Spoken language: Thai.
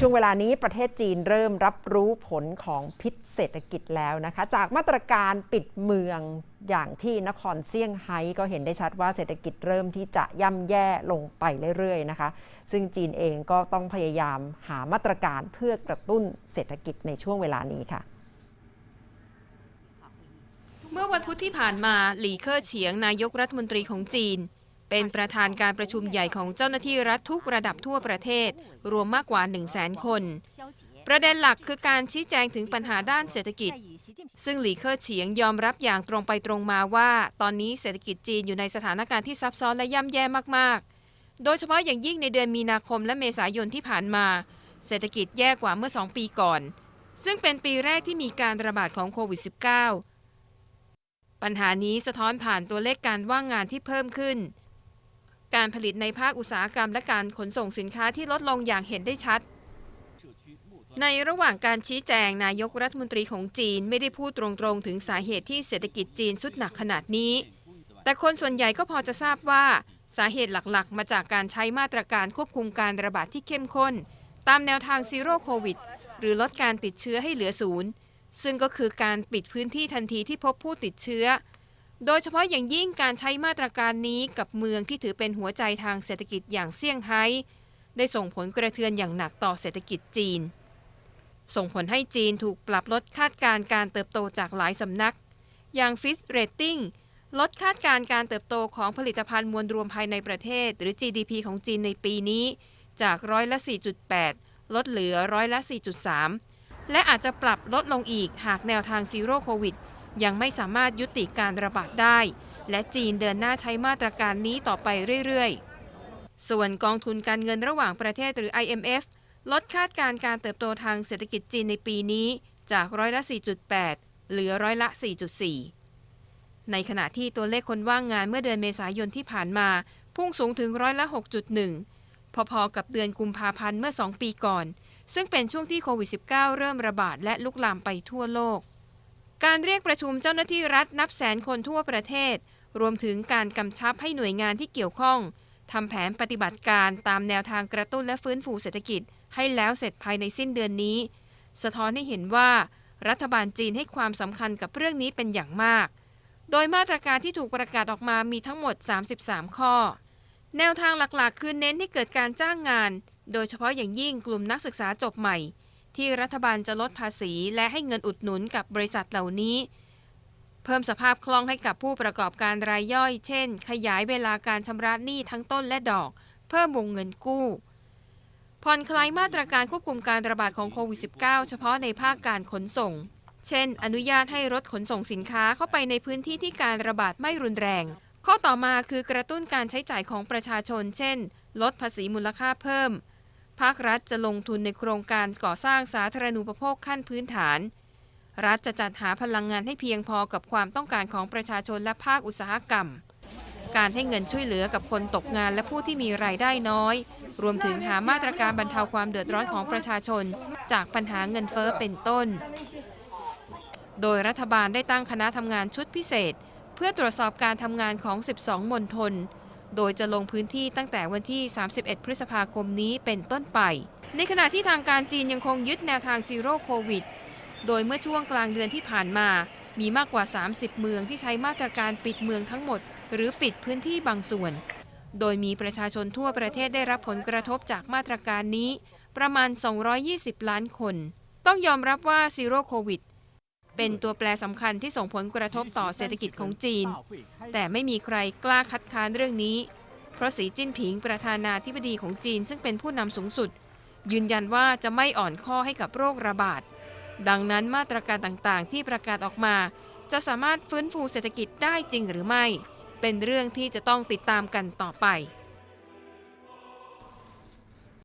ช่วงเวลานี้ประเทศจีนเริ่มรับรู้ผลของพิษเศรษฐกิจแล้วนะคะ จากมาตรการปิดเมืองอย่างที่นครเซี่ยงไฮ้ก็เห็นได้ชัดว่าเศรษฐกิจเริ่มที่จะย่ำแย่ลงไปเรื่อยๆนะคะ ซึ่งจีนเองก็ต้องพยายามหามาตรการเพื่อกระตุ้นเศรษฐกิจในช่วงเวลานี้ค่ะเมื่อวันพุธที่ผ่านมาหลีเค่อเฉียงนายกรัฐมนตรีของจีน เป็นประธานการประชุมใหญ่ของเจ้าหน้าที่รัฐทุกระดับทั่วประเทศ รวมมากกว่า 1 0 0 0 0แสนคน ประเด็นหลักคือการชี้แจงถึงปัญหาด้านเศรษฐกิจ ซึ่งหลีเค่อเฉียงยอมรับอย่างตรงไปตรงมาว่า ตอนนี้เศรษฐกิจจีนอยู่ในสถานการณ์ที่ซับซ้อนและย่ำแย่มากๆ โดยเฉพาะอย่างยิ่งในเดือนมีนาคมและเมษายนที่ผ่านมา เศรษฐกิจแย่กว่าเมื่อ 2 ปีก่อน ซึ่งเป็นปีแรกที่มีการระบาดของโควิด -19 ปัญหานี้สะท้อนผ่านตัวเลขการว่างงานที่เพิ่มขึ้น การผลิตในภาคอุตสาหกรรมและการขนส่งสินค้าที่ลดลงอย่างเห็นได้ชัด ในระหว่างการชี้แจงนายกรัฐมนตรีของจีนไม่ได้พูดตรงๆ ถึงสาเหตุที่เศรษฐกิจจีนสุดหนักขนาดนี้ แต่คนส่วนใหญ่ก็พอจะทราบว่าสาเหตุหลักๆ มาจากการใช้มาตรการควบคุมการระบาดที่เข้มข้น ตามแนวทางซีโร่โควิดหรือลดการติดเชื้อให้เหลือศูนย์ซึ่งก็คือการปิดพื้นที่ทันทีที่พบผู้ติดเชื้อ โดยเฉพาะอย่างยิ่งการใช้มาตรการนี้กับเมืองที่ถือเป็นหัวใจทางเศรษฐกิจอย่างเซี่ยงไฮ้ได้ส่งผลกระเทือนอย่างหนักต่อเศรษฐกิจจีน ส่งผลให้จีนถูกปรับลดคาดการณ์การเติบโตจากหลายสำนัก อย่างฟิสเรตติ้งลดคาดการณ์การเติบโตของผลิตภัณฑ์มวลรวมภายในประเทศ หรือ GDP ของจีนในปีนี้ จากร้อยละ 4.8 ลดเหลือร้อยละ 4.3 และอาจจะปรับลดลงอีกหากแนวทางซีโร่โควิด ยังไม่สามารถยุติการระบาดได้ และจีนเดินหน้าใช้มาตรการนี้ต่อไปเรื่อยๆ ส่วนกองทุนการเงินระหว่างประเทศหรือ IMF ลดคาดการณ์การเติบโตทางเศรษฐกิจจีนในปีนี้จากร้อยละ 4.8 เหลือร้อยละ 4.4 ในขณะที่ตัวเลขคนว่างงานเมื่อเดือนเมษายนที่ผ่านมา พุ่งสูงถึงร้อยละ 6.1 พอๆกับเดือนกุมภาพันธ์เมื่อ 2 ปีก่อน ซึ่งเป็นช่วงที่โควิด -19 เริ่มระบาดและลุกลามไปทั่วโลก การเรียกประชุมเจ้าหน้าที่รัฐนับแสนคนทั่วประเทศ รวมถึงการกำชับให้หน่วยงานที่เกี่ยวข้องทำแผนปฏิบัติการตามแนวทางกระตุ้นและฟื้นฟูเศรษฐกิจ ให้แล้วเสร็จภายในสิ้นเดือนนี้ สะท้อนให้เห็นว่า รัฐบาลจีนให้ความสำคัญกับเรื่องนี้เป็นอย่างมาก โดยมาตรการที่ถูกประกาศออกมามีทั้งหมด 33 ข้อ แนวทางหลักๆ คือเน้นให้เกิดการจ้างงาน โดยเฉพาะอย่างยิ่งกลุ่มนักศึกษาจบใหม่ ที่รัฐบาลจะลดภาษีและให้เงินอุดหนุนกับบริษัทเหล่านี้ เพิ่มสภาพคล่องให้กับผู้ประกอบการรายย่อย เช่น ขยายเวลาการชำระหนี้ทั้งต้นและดอก เพิ่มวงเงินกู้ผ่อนคลายมาตรการควบคุมการระบาดของโควิด -19 เฉพาะในภาคการขนส่ง เช่น อนุญาตให้รถขนส่งสินค้าเข้าไปในพื้นที่ที่การระบาดไม่รุนแรง ข้อต่อมาคือกระตุ้นการใช้จ่ายของประชาชน เช่น ลดภาษีมูลค่าเพิ่ม ภาครัฐจะลงทุนในโครงการก่อสร้างสาธารณูปโภคขั้นพื้นฐาน รัฐจะจัดหาพลังงานให้เพียงพอกับความต้องการของประชาชนและภาคอุตสาหกรรม การให้เงินช่วยเหลือกับคนตกงานและผู้ที่มีรายได้น้อย รวมถึงหามาตรการบรรเทาความเดือดร้อนของประชาชน จากปัญหาเงินเฟ้อเป็นต้น โดยรัฐบาลได้ตั้งคณะทำงานชุดพิเศษ เพื่อตรวจสอบการทำงานของ 12 มณฑล โดยจะลงพื้นที่ตั้งแต่วันที่ 31 พฤษภาคมนี้เป็นต้นไป ในขณะที่ทางการจีนยังคงยึดแนวทางซีโร่โควิด โดยเมื่อช่วงกลางเดือนที่ผ่านมา มีมากกว่า 30 เมืองที่ใช้มาตรการปิดเมืองทั้งหมด หรือปิดพื้นที่บางส่วน โดยมีประชาชนทั่วประเทศได้รับผลกระทบจากมาตรการนี้ ประมาณ 220 ล้านคน ต้องยอมรับว่าซีโร่โควิด เป็นตัวแปรสำคัญที่ส่งผลกระทบต่อเศรษฐกิจของจีน แต่ไม่มีใครกล้าคัดค้านเรื่องนี้ เพราะสีจิ้นผิงประธานาธิบดีของจีนซึ่งเป็นผู้นำสูงสุด ยืนยันว่าจะไม่อ่อนข้อให้กับโรคระบาด ดังนั้นมาตรการต่างๆ ที่ประกาศออกมา จะสามารถฟื้นฟูเศรษฐกิจได้จริงหรือไม่ เป็นเรื่องที่จะต้องติดตามกันต่อไป